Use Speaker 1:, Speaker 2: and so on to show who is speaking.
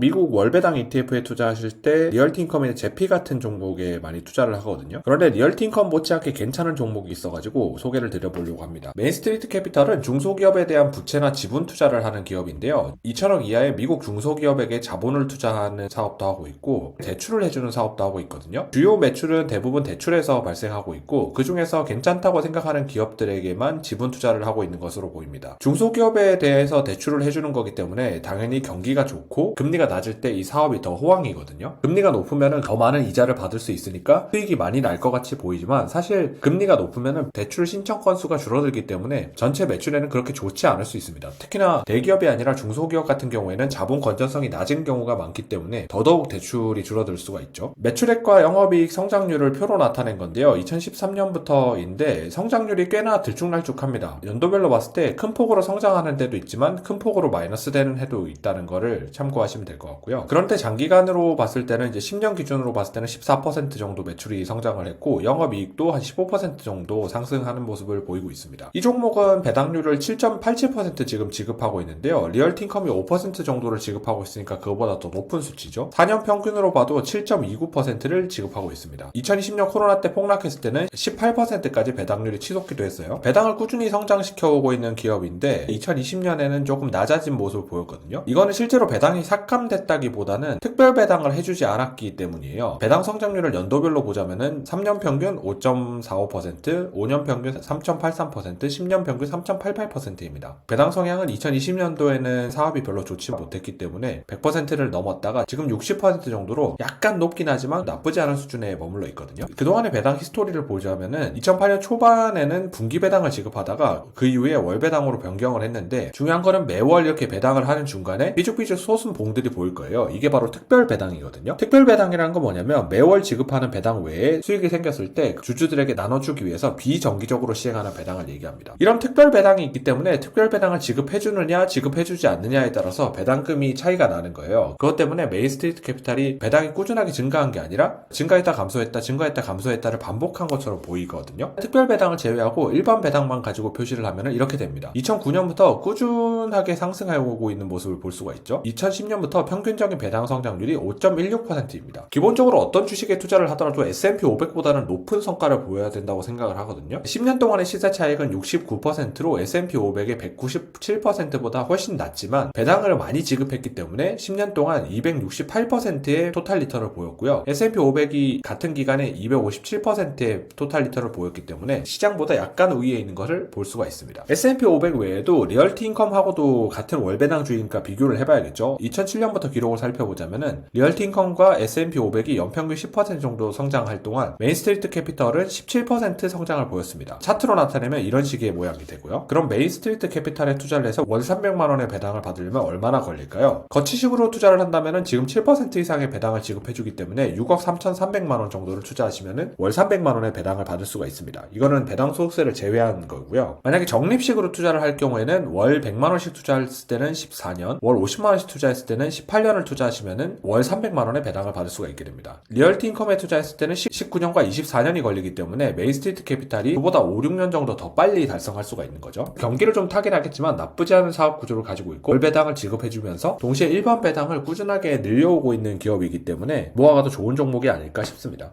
Speaker 1: 미국 월배당 ETF에 투자하실 때 리얼티인컴이나 제피 같은 종목에 많이 투자를 하거든요. 그런데 리얼티인컴 못지않게 괜찮은 종목이 있어가지고 소개를 드려보려고 합니다. 메인스트리트 캐피털은 중소기업에 대한 부채나 지분 투자를 하는 기업인데요. 2천억 이하의 미국 중소기업에게 자본을 투자하는 사업도 하고 있고 대출을 해주는 사업도 하고 있거든요. 주요 매출은 대부분 대출에서 발생하고 있고 그 중에서 괜찮다고 생각하는 기업들에게만 지분 투자를 하고 있는 것으로 보입니다. 중소기업에 대해서 대출을 해주는 거기 때문에 당연히 경기가 좋고 금리가 낮을 때 이 사업이 더 호황이거든요. 금리가 높으면 더 많은 이자를 받을 수 있으니까 수익이 많이 날 것 같이 보이지만 사실 금리가 높으면 대출 신청 건수가 줄어들기 때문에 전체 매출에는 그렇게 좋지 않을 수 있습니다. 특히나 대기업이 아니라 중소기업 같은 경우에는 자본 건전성이 낮은 경우가 많기 때문에 더더욱 대출이 줄어들 수가 있죠. 매출액과 영업이익 성장률을 표로 나타낸 건데요. 2013년부터인데 성장률이 꽤나 들쭉날쭉합니다. 연도별로 봤을 때 큰 폭으로 성장하는 데도 있지만 큰 폭으로 마이너스 되는 해도 있다는 거를 참고하시면 될 것 같 고요. 그런데 장기간으로 봤을 때는 이제 10년 기준으로 봤을 때는 14% 정도 매출이 성장을 했고 영업이익도 한 15% 정도 상승하는 모습을 보이고 있습니다. 이 종목은 배당률을 7.87% 지금 지급하고 있는데요. 리얼틴컴이 5% 정도를 지급하고 있으니까 그거보다 더 높은 수치죠. 4년 평균으로 봐도 7.29%를 지급하고 있습니다. 2020년 코로나 때 폭락했을 때는 18%까지 배당률이 치솟기도 했어요. 배당을 꾸준히 성장시켜 오고 있는 기업인데 2020년에는 조금 낮아진 모습을 보였거든요. 이거는 실제로 배당이 삭감 됐다기보다는 특별 배당을 해주지 않았기 때문이에요. 배당 성장률을 연도별로 보자면은 3년 평균 5.45%, 5년 평균 3.83%, 10년 평균 3.88%입니다. 배당 성향은 2020년도에는 사업이 별로 좋지 못했기 때문에 100%를 넘었다가 지금 60% 정도로 약간 높긴 하지만 나쁘지 않은 수준에 머물러 있거든요. 그동안의 배당 히스토리를 보자면은 2008년 초반에는 분기 배당을 지급하다가 그 이후에 월 배당으로 변경을 했는데 중요한 거는 매월 이렇게 배당을 하는 중간에 삐죽삐죽 솟은 봉들이 보일 거예요. 이게 바로 특별 배당이거든요. 특별 배당이라는 건 뭐냐면 매월 지급하는 배당 외에 수익이 생겼을 때 주주들에게 나눠주기 위해서 비정기적으로 시행하는 배당을 얘기합니다. 이런 특별 배당이 있기 때문에 특별 배당을 지급해주느냐 지급해주지 않느냐에 따라서 배당금이 차이가 나는 거예요. 그것 때문에 메인스트리트 캐피탈이 배당이 꾸준하게 증가한 게 아니라 증가했다 감소했다 증가했다 감소했다를 반복한 것처럼 보이거든요. 특별 배당을 제외하고 일반 배당만 가지고 표시를 하면 이렇게 됩니다. 2009년부터 꾸준하게 상승하고 있는 모습을 볼 수가 있죠. 2010년부터 평균적인 배당 성장률이 5.16%입니다. 기본적으로 어떤 주식에 투자를 하더라도 S&P 500보다는 높은 성과를 보여야 된다고 생각을 하거든요. 10년 동안의 시세 차익은 69%로 S&P 500의 197%보다 훨씬 낮지만 배당을 많이 지급했기 때문에 10년 동안 268%의 토탈 리턴을 보였고요. S&P 500이 같은 기간에 257%의 토탈 리턴을 보였기 때문에 시장보다 약간 우위에 있는 것을 볼 수가 있습니다. S&P 500 외에도 리얼티 인컴하고도 같은 월배당주의니까 비교를 해봐야겠죠. 2007년 부터 기록을 살펴보자면은 리얼티 인컴과 S&P 500이 연평균 10% 정도 성장할 동안 메인스트리트 캐피털은 17% 성장을 보였습니다. 차트로 나타내면 이런 식의 모양이 되고요. 그럼 메인스트리트 캐피탈에 투자를 해서 월 300만 원의 배당을 받으려면 얼마나 걸릴까요? 거치식으로 투자를 한다면은 지금 7% 이상의 배당을 지급해주기 때문에 6억 3,300만 원 정도를 투자하시면은 월 300만 원의 배당을 받을 수가 있습니다. 이거는 배당 소득세를 제외한 거고요. 만약에 적립식으로 투자를 할 경우에는 월 100만 원씩 투자했을 때는 14년, 월 50만 원씩 투자했을 때는 18년을 투자하시면은 월 300만 원의 배당을 받을 수가 있게 됩니다. 리얼티 인컴에 투자했을 때는 19년과 24년이 걸리기 때문에 메인스트리트 캐피탈이 그보다 5, 6년 정도 더 빨리 달성할 수가 있는 거죠. 경기를 좀 타긴 하겠지만 나쁘지 않은 사업 구조를 가지고 있고 월 배당을 지급해주면서 동시에 일반 배당을 꾸준하게 늘려오고 있는 기업이기 때문에 모아가도 좋은 종목이 아닐까 싶습니다.